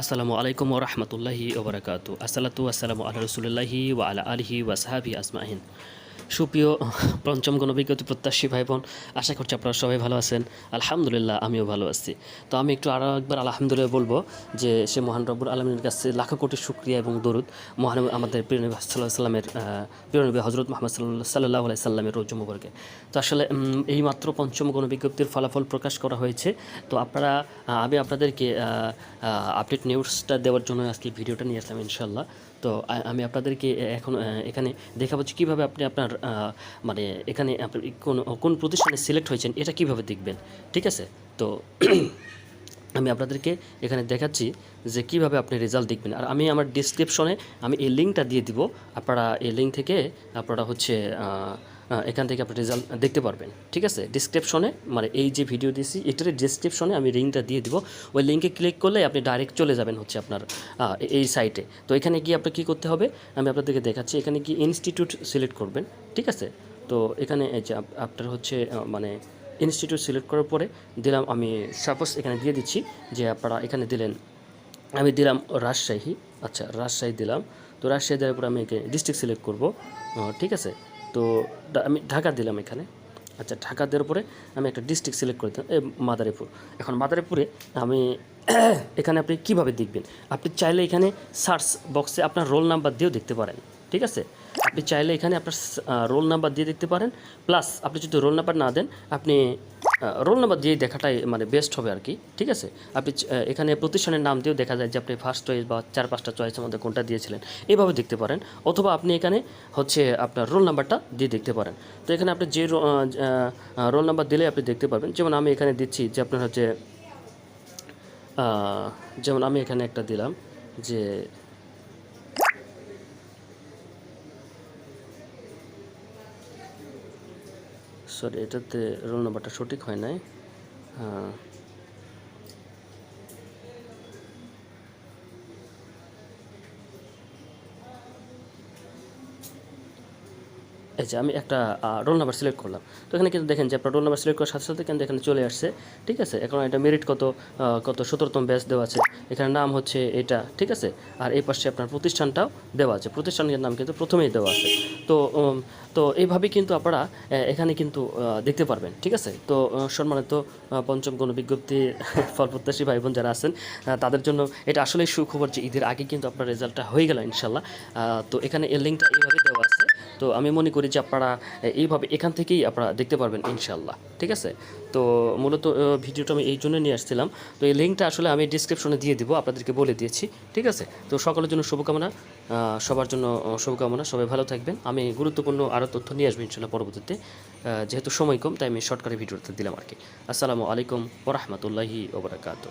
আসসালামু আলাইকুম ওরহমতুল্লাহি ওবরাকাতু আসসালাতু আসসালামু আল্লাহ রসুল্লাহি ওয়া আলা আলহি ওয়া সাহাবি আজমাহিন সুপ্রিয় পঞ্চম গণবিজ্ঞতি প্রত্যাশী ভাই বোন আশা করছি আপনারা সবাই ভালো আছেন। আলহামদুলিল্লাহ আমিও ভালো আছি। তো আমি একটু আরও একবার আলহামদুলিল্লাহ বলব যে সে মহান রব্বুর আলমীর কাছে লাখো কোটি শুক্রিয়া এবং দরুদ। মহান আমাদের প্রিয় নবী সাল্লাহ সাল্লামের আহ, প্রিয় নবী হজরত মোহাম্মদ সাল্লাহ আলাই সাল্লামের রোজ মুবারকে। তো আসলে এই মাত্র পঞ্চম গণবিজ্ঞপ্তির ফলাফল প্রকাশ করা হয়েছে। তো আপনারা আমি আপনাদেরকে আপডেট নিউজটা দেওয়ার জন্য আজকে ভিডিওটা নিয়ে আসলাম ইনশাল্লাহ তো আমি আপনাদেরকে এখন এখানে দেখাবো যে কীভাবে আপনি আপনার মানে এখানে আপনি কোন কোন প্রতিষ্ঠানে সিলেক্ট হয়েছেন, এটা কীভাবে দেখবেন? ঠিক আছে? তো আমি আপনাদেরকে এখানে দেখাচ্ছি যে কীভাবে আপনি রেজাল্ট দেখবেন। আর আমি আমার ডিসক্রিপশনে আমি এই লিঙ্কটা দিয়ে দিব। আপনারা এই লিঙ্ক থেকে আপনারা হচ্ছে এখান থেকে আপনি রেজাল্ট দেখতে পারবেন, ঠিক আছে? ডিসক্রিপশনে মানে এই যে ভিডিও দিয়েছি এটার ডিসক্রিপশনে আমি লিঙ্কটা দিয়ে দিব। ওই লিঙ্কে ক্লিক করলে আপনি ডাইরেক্ট চলে যাবেন হচ্ছে আপনার এই সাইটে তো এখানে গিয়ে আপনার কী করতে হবে? আমি আপনাদেরকে দেখাচ্ছি, এখানে গিয়ে ইনস্টিটিউট সিলেক্ট করবেন, ঠিক আছে? তো এখানে যে আপনার হচ্ছে মানে ইনস্টিটিউট সিলেক্ট করার পরে দিলাম আমি সাপোজ এখানে দিয়ে দিচ্ছি যে আপনারা এখানে দিলেন, আমি দিলাম রাজশাহী আচ্ছা রাজশাহী দিলাম। তো রাজশাহী দেওয়ার পরে আমি এখানে ডিস্ট্রিক্ট সিলেক্ট করব ঠিক আছে? তো আমি ঢাকা দিলাম এখানে। আচ্ছা ঢাকা দেওয়ার পরে আমি একটা ডিস্ট্রিক্ট সিলেক্ট করে দিলাম মাদারীপুর। এখন মাদারীপুরে আমি এখানে আপনি কীভাবে দেখবেন? আপনি চাইলে এখানে সার্চ বক্সে আপনার রোল নাম্বার দিয়েও দেখতে পারেন, ঠিক আছে? আপনি চাইলে এখানে আপনার রোল নাম্বার দিয়ে দেখতে পারেন প্লাস আপনি যদি রোল নাম্বার না দেন, আপনি রোল নাম্বার দিয়ে দেখাটাই মানে বেস্ট হবে আর কি ঠিক আছে? আপনি এখানে প্রতিষ্ঠানের নাম দিয়েও দেখা যায় যে আপনি ফার্স্ট চয়েস বা চার পাঁচটা চয়েসের মধ্যে কোনটা দিয়েছিলেন এইভাবে দেখতে পারেন, অথবা আপনি এখানে হচ্ছে আপনার রোল নাম্বারটা দিয়ে দেখতে পারেন। তো এখানে আপনি যে রোল নাম্বার দিলে আপনি দেখতে পারবেন, যেমন আমি এখানে দিচ্ছি যে আপনার হচ্ছে যেমন আমি এখানে একটা দিলাম যে সরি এটাতে রোল নাম্বারটা সঠিক হয় নাই। হ্যাঁ। এই যে আমি একটা রোল নাম্বার সিলেক্ট করলাম। তো এখানে কিন্তু দেখেন যে আপনার রোল নাম্বার সিলেক্ট করার সাথে সাথে কিন্তু এখানে চলে আসছে, ঠিক আছে? এখন এটা মেরিট কত কত সতেরোতম ব্যাচ দেওয়া আছে, এখানে নাম হচ্ছে এটা, ঠিক আছে? আর এই পাশে আপনার প্রতিষ্ঠানটাও দেওয়া আছে, প্রতিষ্ঠানের নাম কিন্তু প্রথমেই দেওয়া আছে। তো তো এইভাবে কিন্তু আপনারা এখানে কিন্তু দেখতে পারবেন, ঠিক আছে? তো সম্মানিত পঞ্চম কোনো বিজ্ঞপ্তি ফল প্রত্যাশী ভাই বোন যারা আছেন তাদের জন্য এটা আসলেই সুখবর যে ঈদের আগে কিন্তু আপনার রেজাল্টটা হয়ে গেল ইনশাল্লাহ। তো এখানে এর লিঙ্কটা এইভাবে দেওয়া আছে। তো আমি মনে করি যে আপনারা এইভাবে এখান থেকেই আপনারা দেখতে পারবেন ইনশাল্লাহ ঠিক আছে? তো মূলত ভিডিওটা আমি এই জন্য নিয়ে আসছিলাম। তো এই লিঙ্কটা আসলে আমি ডিসক্রিপশনে দিয়ে দিব, আপনাদেরকে বলে দিয়েছি, ঠিক আছে? তো সকলের জন্য শুভকামনা সবার জন্য শুভকামনা, সবাই ভালো থাকবেন। আমি গুরুত্বপূর্ণ আরও তথ্য নিয়ে আসব ইনশাল্লাহ পরবর্তীতে যেহেতু সময় কম, তাই আমি শর্টকাটে ভিডিওটা দিলাম আর কি। আসসালামু আলাইকুম ওরহমতুল্লাহি ওবরাকাতু